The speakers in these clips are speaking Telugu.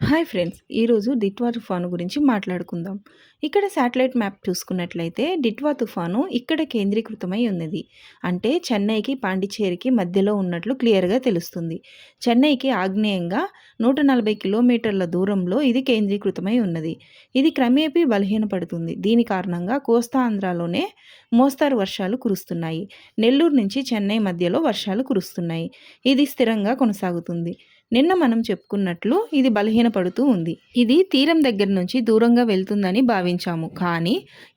హాయ్ ఫ్రెండ్స్ ఈరోజు డిట్వా తుఫాను గురించి మాట్లాడుకుందాం. ఇక్కడ శాటిలైట్ మ్యాప్ చూసుకున్నట్లయితే డిట్వా తుఫాను ఇక్కడ కేంద్రీకృతమై ఉన్నది. అంటే చెన్నైకి పాండిచ్చేరికి మధ్యలో ఉన్నట్లు క్లియర్గా తెలుస్తుంది. చెన్నైకి ఆగ్నేయంగా నూట నలభై కిలోమీటర్ల దూరంలో ఇది కేంద్రీకృతమై ఉన్నది. ఇది క్రమేపీ బలహీనపడుతుంది. దీని కారణంగా కోస్తా ఆంధ్రాలోనే మోస్తారు వర్షాలు కురుస్తున్నాయి. నెల్లూరు నుంచి చెన్నై మధ్యలో వర్షాలు కురుస్తున్నాయి. ఇది స్థిరంగా కొనసాగుతుంది. నిన్న మనం చెప్పుకున్నట్లు ఇది బలహీనపడుతూ ఉంది. ఇది తీరం దగ్గర నుంచి దూరంగా వెళ్తుందని భావించాము. కానీ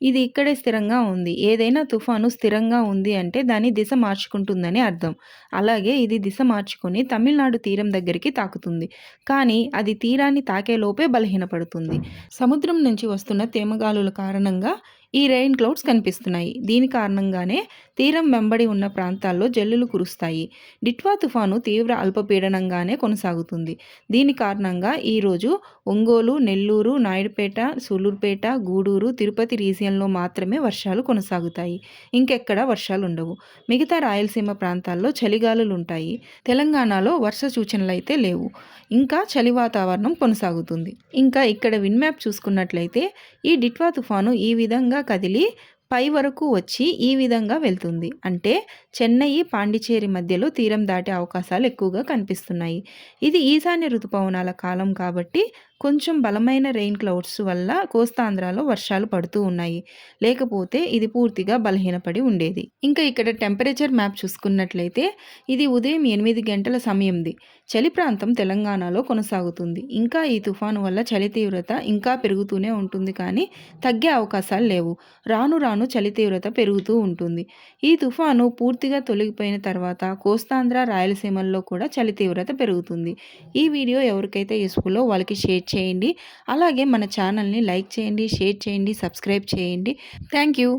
ఇది ఇక్కడే స్థిరంగా ఉంది. ఏదైనా తుఫాను స్థిరంగా ఉంది అంటే దాని దిశ మార్చుకుంటుందని అర్థం. అలాగే ఇది దిశ మార్చుకొని తమిళనాడు తీరం దగ్గరికి తాకుతుంది. కానీ అది తీరాన్ని తాకేలోపే బలహీనపడుతుంది. సముద్రం నుంచి వస్తున్న తేమగాలుల కారణంగా ఈ రెయిన్ క్లౌడ్స్ కనిపిస్తున్నాయి. దీని కారణంగానే తీరం వెంబడి ఉన్న ప్రాంతాల్లో జల్లులు కురుస్తాయి. డిట్వా తుఫాను తీవ్ర అల్పపీడనంగానే కొనసాగుతుంది. దీని కారణంగా ఈరోజు ఒంగోలు నెల్లూరు నాయుడుపేట సూలూరుపేట గూడూరు తిరుపతి రీజియన్లో మాత్రమే వర్షాలు కొనసాగుతాయి. ఇంకెక్కడ వర్షాలు ఉండవు మిగతా రాయలసీమ ప్రాంతాల్లో చలిగాలులు ఉంటాయి తెలంగాణలో వర్ష సూచనలు అయితే లేవు. ఇంకా చలి వాతావరణం కొనసాగుతుంది. ఇంకా ఇక్కడ విన్ మ్యాప్ చూసుకున్నట్లయితే ఈ డిట్వా తుఫాను ఈ విధంగా కదిలి పై వరకు వచ్చి ఈ విధంగా వెళ్తుంది. అంటే చెన్నై పాండిచేరి మధ్యలో తీరం దాటే అవకాశాలు ఎక్కువగా కనిపిస్తున్నాయి. ఇది ఈశాన్య ఋతుపవనాల కాలం కాబట్టి కొంచెం బలమైన రెయిన్ క్లౌడ్స్ వల్ల కోస్తాంధ్రాలో వర్షాలు పడుతూ ఉన్నాయి. లేకపోతే ఇది పూర్తిగా బలహీనపడి ఉండేది. ఇంకా ఇక్కడ టెంపరేచర్ మ్యాప్ చూసుకున్నట్లయితే ఇది ఉదయం ఎనిమిది గంటల సమయంది. చలి ప్రాంతం తెలంగాణలో కొనసాగుతుంది. ఇంకా ఈ తుఫాను వల్ల చలి తీవ్రత ఇంకా పెరుగుతూనే ఉంటుంది కానీ తగ్గే అవకాశాలు లేవు. రాను రాను చలి తీవ్రత పెరుగుతూ ఉంటుంది. ఈ తుఫాను పూర్తిగా తొలగిపోయిన తర్వాత కోస్తాంధ్ర రాయలసీమల్లో కూడా చలి తీవ్రత పెరుగుతుంది. ఈ వీడియో ఎవరికైతే యూస్ఫుల్లో వాళ్ళకి షేర్ చేయండి. అలాగే మన ఛానల్ని లైక్ చేయండి షేర్ చేయండి సబ్స్క్రైబ్ చేయండి. Thank you.